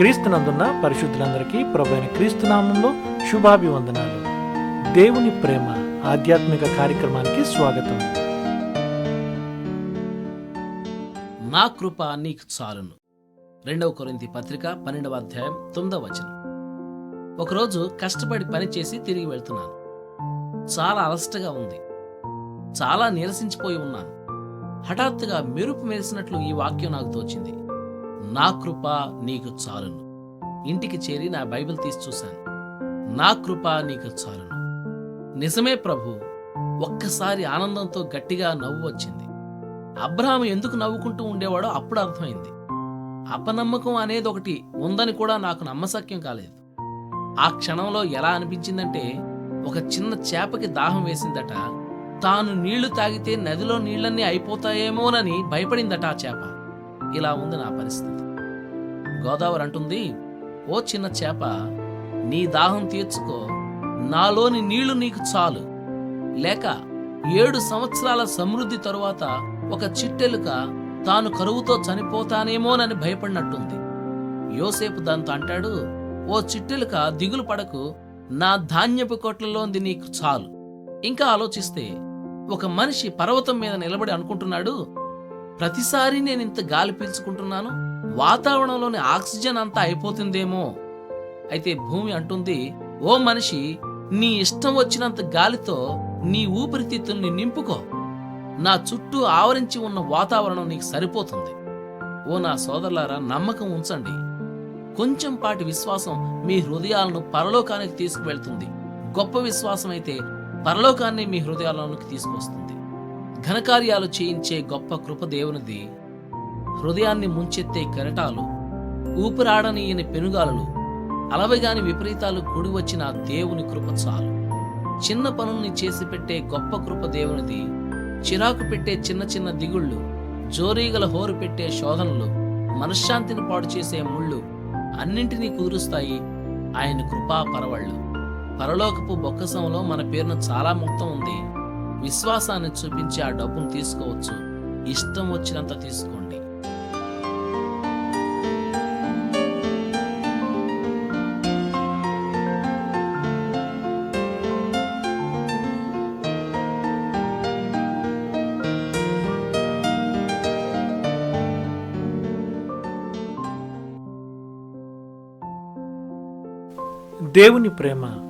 క్రీస్తునందున్న పరిశుద్ధులందరికీ ప్రభు అయిన క్రీస్తునామంలో శుభాభివందనాలు. దేవుని ప్రేమ ఆధ్యాత్మిక కార్యక్రమానికి స్వాగతం. నా కృప నీకు చాలును. రెండవ కొరింది పత్రిక పన్నెండవ అధ్యాయం తొమ్మిదవ వచనం. ఒకరోజు కష్టపడి పని చేసి తిరిగి వెళ్తున్నాను. చాలా అలసటగా ఉంది. చాలా నీరసించిపోయి ఉన్నాను. హఠాత్తుగా మెరుపు మెరిసినట్లు ఈ వాక్యం నాకు తోచింది. నా కృప నీకు చాలును. ఇంటికి చేరి నా బైబిల్ తీసి చూశాను. నా కృప నీకు చాలును. నిజమే ప్రభు ఒక్కసారి ఆనందంతో గట్టిగా నవ్వు వచ్చింది. అబ్రహాం ఎందుకు నవ్వుకుంటూ ఉండేవాడో అప్పుడు అర్థమైంది. అపనమ్మకం అనేది ఒకటి ఉందని కూడా నాకు నమ్మసక్యం కాలేదు. ఆ క్షణంలో ఎలా అనిపించిందంటే ఒక చిన్న చేపకి దాహం వేసిందట. తాను నీళ్ళు తాగితే నదిలో నీళ్ళన్నీ అయిపోతాయేమోనని భయపడిందట ఆ చేప. ఇలా ఉంది నా పరిస్థితి. గోదావరి అంటుంది ఓ చిన్న చేప నీ దాహం తీర్చుకో. నాలోని నీళ్ళు నీకు చాలు. లేక ఏడు సంవత్సరాల సమృద్ధి తరువాత ఒక చిట్టెలుక తాను కరువుతో చనిపోతానేమోనని భయపడినట్టుంది. యోసేపు దాంతో అంటాడు ఓ చిట్టెలుక దిగులు పడకు. నా ధాన్యపు కొట్లలోంది నీకు చాలు. ఇంకా ఆలోచిస్తే ఒక మనిషి పర్వతం మీద నిలబడి అనుకుంటున్నాడు ప్రతిసారి నేను ఇంత గాలి పీల్చుకుంటున్నాను వాతావరణంలోని ఆక్సిజన్ అంతా అయిపోతుందేమో. అయితే భూమి అంటుంది ఓ మనిషి నీ ఇష్టం వచ్చినంత గాలితో నీ ఊపిరితిత్తుల్ని నింపుకో. నా చుట్టూ ఆవరించి ఉన్న వాతావరణం నీకు సరిపోతుంది. ఓ నా సోదరులారా నమ్మకం ఉంచండి. కొంచెం పాటి విశ్వాసం మీ హృదయాలను పరలోకానికి తీసుకువెళ్తుంది. గొప్ప విశ్వాసం అయితే పరలోకాన్ని మీ హృదయాలలోకి తీసుకొస్తుంది. ఘనకార్యాలు చేయించే గొప్ప కృప దేవునిది. హృదయాన్ని ముంచెత్తే కెరటాలు ఊపిరాడనీయని పెనుగాలలు అలవగాని విపరీతాలు కూడి వచ్చిన దేవుని కృప చాలు. చిన్న పనుల్ని చేసి పెట్టే గొప్ప కృప దేవునిది. చిరాకు పెట్టే చిన్న చిన్న దిగుళ్ళు జోరీగల హోరు పెట్టే శోధనలు మనశ్శాంతిని పాడు చేసే ముళ్ళు అన్నింటినీ కుదురుస్తాయి. ఆయన కృపా పరవళ్ళు. పరలోకపు బొక్కసంలో మన పేరున చాలా మొత్తం ఉంది. విశ్వాసాన్ని చూపించి ఆ డబ్బును తీసుకోవచ్చు. ఇష్టం వచ్చినంత తీసుకోండి. దేవుని ప్రేమ